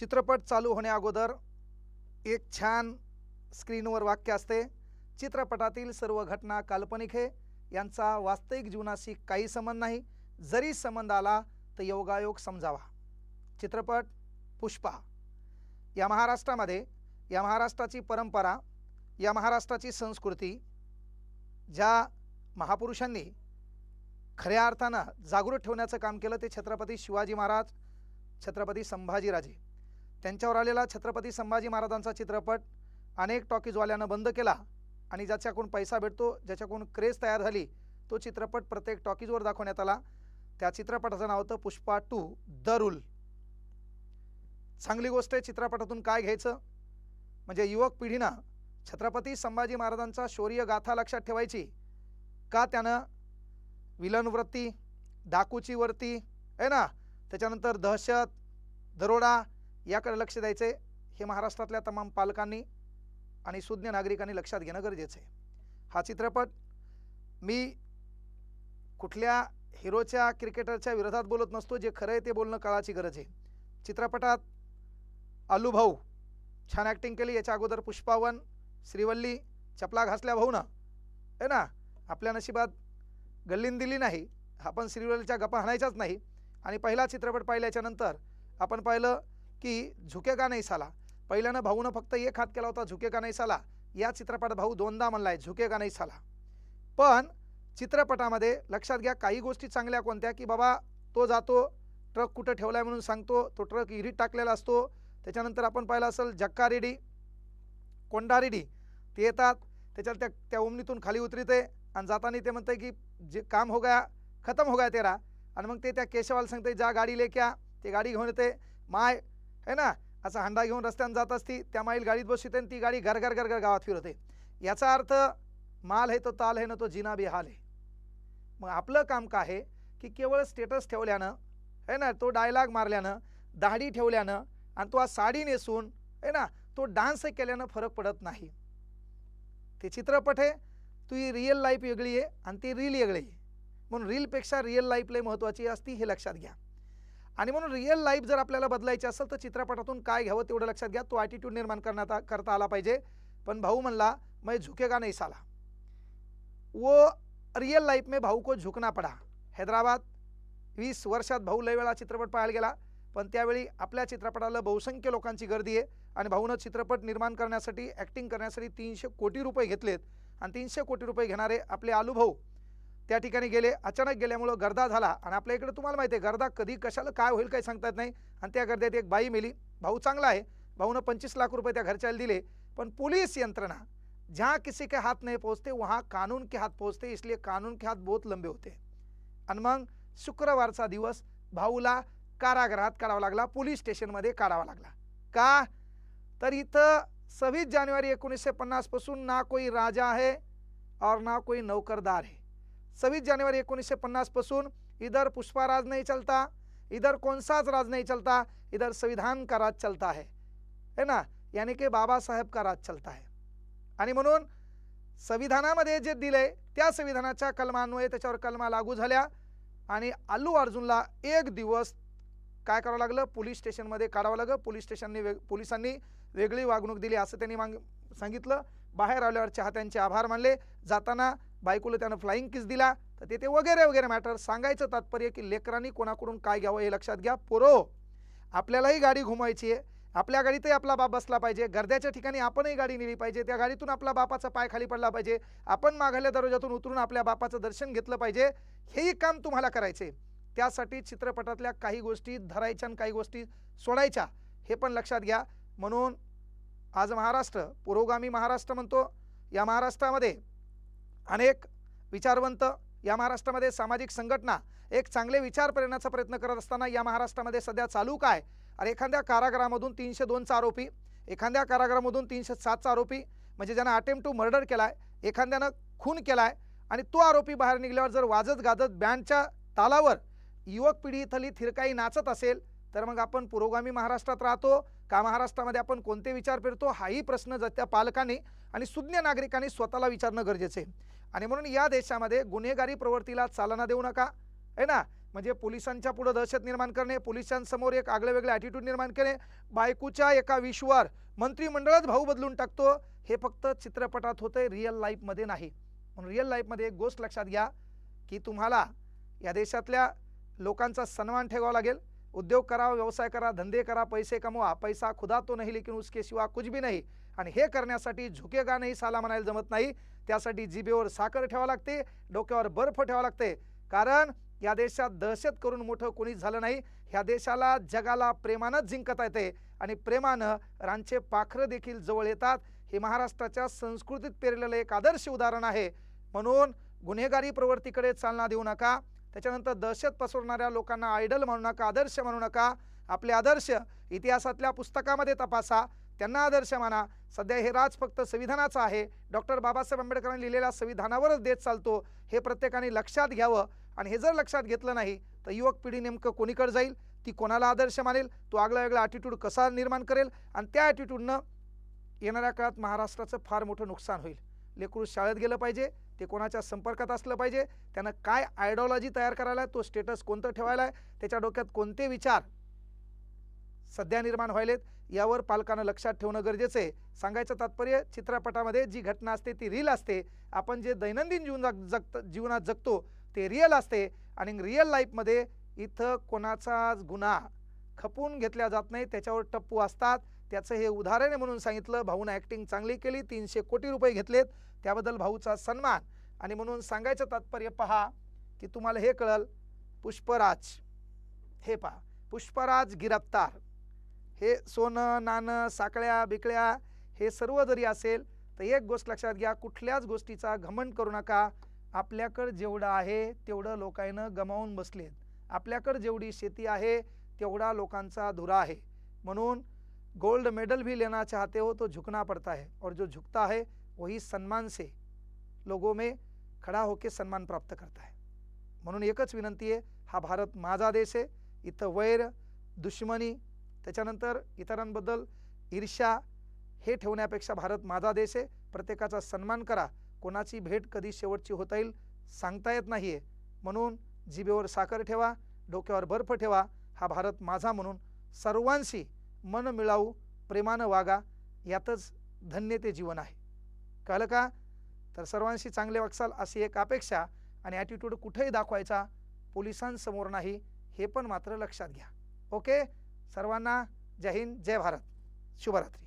चित्रपट चालू होण्या अगोदर एक छान स्क्रीनवर वाक्य असते चित्रपटातील सर्व घटना काल्पनिक आहे यांचा वास्तविक जीवनाशी काही संबंध नाही. जरी संबंध आला तर योगायोग समजावा. चित्रपट पुष्पा. या महाराष्ट्रामध्ये या महाराष्ट्राची परंपरा या महाराष्ट्राची संस्कृती ज्या महापुरुषांनी खऱ्या अर्थानं जागृत ठेवण्याचं काम केलं ते छत्रपती शिवाजी महाराज छत्रपती संभाजीराजे. त्यांच्यावर आलेला छत्रपती संभाजी महाराजांचा चित्रपट अनेक टॉकीजवाल्यानं बंद केला आणि ज्याच्याकडून पैसा भेटतो ज्याच्याकडून क्रेज तयार झाली तो चित्रपट प्रत्येक टॉकीजवर दाखवण्यात आला. त्या चित्रपटाचं नाव होतं पुष्पा टू द रूल. चांगली गोष्ट आहे चित्रपटातून काय घ्यायचं? म्हणजे युवक पिढीनं छत्रपती संभाजी महाराजांचा शौर्य गाथा लक्षात ठेवायची. का त्यानं विलनवृत्ती डाकूची वरती आहे ना? त्याच्यानंतर दहशत दरोडा याकडे लक्ष द्यायचे हे महाराष्ट्रातल्या तमाम पालकांनी आणि सुज्ञ नागरिकांनी लक्षात घेणं गरजेचं आहे. हा चित्रपट मी कुठल्या हिरोच्या क्रिकेटरच्या विरोधात बोलत नसतो. जे खरं आहे ते बोलणं काळाची गरज आहे. चित्रपटात आलू भाऊ छान ॲक्टिंग केली. याच्या अगोदर पुष्पावन श्रीवल्ली चपला घासल्या भाऊ ना आहे ना? आपल्या नशिबात गल्लीन दिली नाही. आपण श्रीवल्लीच्या गप्पा हाणायच्याच नाही. आणि पहिला चित्रपट पाहिल्याच्यानंतर आपण पाहिलं की झुके का नाही साला? पहिल्यानं भाऊनं फक्त एक हात केला होता झुके का नाही साला? या चित्रपटात भाऊ दोनदा म्हणलाय झुके का नाही साला? पण चित्रपटामध्ये लक्षात घ्या काही गोष्टी चांगल्या कोणत्या की बाबा तो जातो ट्रक कुठं ठेवलाय म्हणून सांगतो तो ट्रक इरीत टाकलेला असतो त्याच्यानंतर आपण पाहिलं असेल जक्का रेडी कोंडा रेडी ते येतात त्याच्यात त्या त्या ओमनीतून खाली उतरते आणि जाताना ते म्हणते की जे काम हो गया खतम हो गया तेरा. आणि मग ते त्या केशवाला सांगते जा गाडी लेक्या ते गाडी घेऊन येते माय है ना? असा हंडा घेऊन रस्त्यानं जात असती त्या माईल गाडीत बसते आणि ती गाडी घर घर घर घर गावात फिरवते. याचा अर्थ माल आहे तो ताल आहे ना तो जिना बी हाल आहे मग आपलं काम काय आहे? की केवळ स्टेटस ठेवल्यानं है ना? तो डायलॉग मारल्यानं दाढी ठेवल्यानं आणि तो आज साडी नेसून है ना? तो डान्स केल्यानं फरक पडत नाही. ते चित्रपट आहे तुझी रिअल लाईफ वेगळी आहे आणि ती रील वेगळी आहे. म्हणून रीलपेक्षा रिअल लाईफ लय महत्त्वाची असती हे लक्षात घ्या. आणि म्हणून रिअल लाईफ जर आपल्याला बदलायची असेल तर चित्रपटातून काय घ्यावं तेवढं लक्षात घ्या. तो ॲटिट्यूड निर्माण करण्यात करता आला पाहिजे. पण भाऊ म्हणला मैं झुकेगा नाही साला? वो रियल लाईफ में भाऊ को झुकना पडा. हैदराबाद वीस वर्षात भाऊ लय वेळा चित्रपट पाहायला गेला पण त्यावेळी आपल्या चित्रपटाला बहुसंख्य लोकांची गर्दी आहे आणि भाऊनं चित्रपट निर्माण करण्यासाठी ॲक्टिंग करण्यासाठी तीनशे कोटी रुपये घेतलेत. आणि तीनशे कोटी रुपये घेणारे आपले आलू भाऊ त्या ठिकाणी गेले अचानक गेल्यामुळं गर्दा झाला. आणि आपल्या इकडे तुम्हाला माहिती आहे गर्दा कधी कशाला काय होईल काही सांगतात नाही. आणि त्या गर्द्यात एक बाई मेली. भाऊ चांगला आहे. भाऊनं पंचवीस लाख रुपये त्या घरच्याला दिले. पण पोलीस यंत्रणा जहाँ किसी के हाथ नहीं पोहोचते वहाँ कानून के हाथ पोहोचते. इसलिए कानून के हाथ बहुत लंबे होते. आणि मग शुक्रवारचा दिवस भाऊला कारागृहात काढावा लागला. पोलीस स्टेशनमध्ये काढावा लागला. का? तर इथं सव्वीस जानेवारी एकोणीसशे पन्नासपासून ना कोई राजा है और ना कोई नौकरदार आहे. सव्वीस जानेवारी एकोणीसशे पन्नासपासून इधर पुष्पा राज नहीं चलता इधर कौन राज नहीं चलता इधर संविधान का राज चलता है है ना? यानी की बाबासाहेब का राज चलता है. आणि म्हणून संविधानामध्ये जे दिलंय त्या संविधानाच्या कलमान्वये त्याच्यावर कलमा लागू झाल्या आणि अल्लू अर्जुनला एक दिवस काय करावं लागलं? पोलीस स्टेशनमध्ये काढावं लागलं. पोलीस स्टेशनने वेग पोलिसांनी वेगळी वागणूक दिली असं त्यांनी मांग सांगितलं. बाहेर आल्यावर चाहत्यांचे आभार मानले. जाताना बायकोला त्यानं फ्लाईंग किस दिला. तर ते ते वगैरे वगैरे मॅटर सांगायचं तात्पर्य की लेकरांनी कोणाकडून काय घ्यावं हे लक्षात घ्या. पोरो आपल्यालाही गाडी घुमायची आहे. आपल्या गाडीतही आपला बाप बसला पाहिजे. गर्द्याच्या ठिकाणी आपणही गाडी नेली पाहिजे. त्या गाडीतून आपला बापाचा पाय खाली पडला पाहिजे. आपण मागायला दरवाजातून उतरून आपल्या बापाचं दर्शन घेतलं पाहिजे. हेही काम तुम्हाला करायचे त्यासाठी चित्रपटातल्या काही गोष्टी धरायच्या आणि काही गोष्टी सोडायच्या हे पण लक्षात घ्या. म्हणून आज महाराष्ट्र पुरोगामी महाराष्ट्र म्हणतो. या महाराष्ट्रामध्ये अनेक विचारवंत या महाराष्ट्रामध्ये सामाजिक संघटना एक चांगले विचार प्रेरण्याचा प्रयत्न करत असताना या महाराष्ट्रामध्ये सध्या चालू काय? अरे एखाद्या कारागृहामधून तीनशे दोनचा आरोपी एखाद्या कारागृहामधून तीनशे सातचा आरोपी म्हणजे ज्यानं अटेम्प्ट टू मर्डर केला आहे एखाद्यानं खून केला आहे आणि तो आरोपी बाहेर निघाल्यावर जर वाजत गाजत बँडच्या तालावर युवक पिढी इथली थिरकाई नाचत असेल तर मग आपण पुरोगामी महाराष्ट्रात राहतो. का महाराष्ट्रामध्ये आपण कोणते विचार पेरतो? हाही प्रश्न जर त्या पालकांनी आणि सुज्ञ नागरिकांनी स्वतःला विचारणं गरजेचं आहे. आणि म्हणून या देशामध्ये गुन्हेगारी प्रवृत्तीला चालना देऊ नका आहे ना? म्हणजे पोलिसांच्या पुढं दहशत निर्माण करणे पोलिसांसमोर एक आगळे वेगळे ॲटिट्यूड निर्माण करणे बायकोच्या एका विश्वावर मंत्रिमंडळात भाऊ बदलून टाकतो हे फक्त चित्रपटात होतं रिअल लाईफमध्ये नाही. म्हणून रिअल लाईफमध्ये एक गोष्ट लक्षात घ्या की तुम्हाला या देशातल्या लोकांचा सन्मान ठेवावा लागेल उद्योग करा व्यवसाय करा धंदे करा पैसे कमवा पैसा खुदा तो नाही लेकिन उसके शिवा कुछ भी नाही. आणि हे करण्यासाठी झुकेगा नाही साला म्हणायला जमत नाही. त्यासाठी जिभेवर साखर ठेवावं लागते डोक्यावर बर्फ ठेवावं लागते. कारण या देशात दहशत करून मोठं कोणीच झालं नाही. ह्या देशाला जगाला प्रेमानंच जिंकता येते. आणि प्रेमानं रांचे पाखरं देखील जवळ येतात. हे महाराष्ट्राच्या संस्कृतीत पेरलेलं एक आदर्श उदाहरण आहे. म्हणून गुन्हेगारी प्रवृत्तीकडे चालना देऊ नका. त्याच्यानंतर दहशत पसरवणाऱ्या लोकांना आयडल म्हणू नका आदर्श म्हणू नका. आपले आदर्श इतिहासातल्या पुस्तकामध्ये तपासा त्यांना आदर्श माना. सध्या हे राज फक्त संविधानाचं आहे. डॉक्टर बाबासाहेब आंबेडकरांनी लिहिलेल्या संविधानावरच देत चालतो हे प्रत्येकाने लक्षात घ्यावं. आणि हे जर लक्षात घेतलं नाही तर युवक पिढी नेमकं कोणीकडे जाईल? ती कोणाला आदर्श मानेल? तो आगळा वेगळा ॲटिट्यूड कसा निर्माण करेल? आणि त्या ॲटिट्यूडनं येणाऱ्या काळात महाराष्ट्राचं फार मोठं नुकसान होईल. लेकरू शाळेत गेलं पाहिजे ते कोणाच्या संपर्कात असलं पाहिजे? त्यानं काय आयडिओलॉजी तयार करायला आहे तो स्टेटस कोणतं ठेवायला आहे त्याच्या डोक्यात कोणते विचार सध्या निर्माण व्हायलेत? यावर पालकानं लक्षात ठेवणं गरजेचं आहे. सांगायचं तात्पर्य चित्रपटामध्ये जी घटना असते ती रील असते. आपण जे दैनंदिन जीवन जगत जीवनात जगतो ते रिअल असते. आणि रिअल लाईफमध्ये इथं कोणाचा गुन्हा खपून घेतल्या जात नाही त्याच्यावर टप्पू असतात. त्याचं हे उदाहरण आहे म्हणून सांगितलं. भाऊनं ॲक्टिंग चांगली केली तीनशे कोटी रुपये घेतलेत. त्याबद्दल भाऊचा सन्मान. आणि म्हणून सांगायचं तात्पर्य पहा की तुम्हाला हे कळल पुष्पराज हे पहा पुष्पराज गिरफ्तार. हे सोनं नाणं साकळ्या बिकळ्या हे सर्व जरी असेल तर एक गोष्ट लक्षात घ्या कुठल्याच गोष्टीचा घमंड करू नका. आपल्याकडं जेवढं आहे तेवढं लोकांनं गमावून बसलेत. आपल्याकडं जेवढी शेती आहे तेवढा लोकांचा धुरा आहे. म्हणून गोल्ड मेडल भी लेना चाहते हो तो झुकना पड़ता है. और जो झुकता है वही सन्मान से लोगों में खड़ा होकर सन्मान प्राप्त करता है। म्हणून एकच विनंती आहे हा भारत माझा देश आहे इथं वैर दुश्मनी त्याच्यानंतर इतरांबद्दल ईर्ष्या हे ठेवण्यापेक्षा भारत माझा देश आहे. प्रत्येकाचा सन्मान करा. कोणाची भेट कधी शेवटची होता येईल सांगता येत नाही आहे म्हणून जिभेवर साखर ठेवा डोक्यावर बर्फ ठेवा हा भारत माझा म्हणून सर्वांशी मन मिळावू प्रेमानं वागा. यातच धन्य ते जीवन आहे. कळलं का? तर सर्वांशी चांगले वागसाल अशी एक अपेक्षा आणि ॲटिट्यूड कुठेही दाखवायचा पोलिसांसमोर नाही हे पण मात्र लक्षात घ्या. ओके सर्वांना जय हिंद जय भारत. शुभरात्री.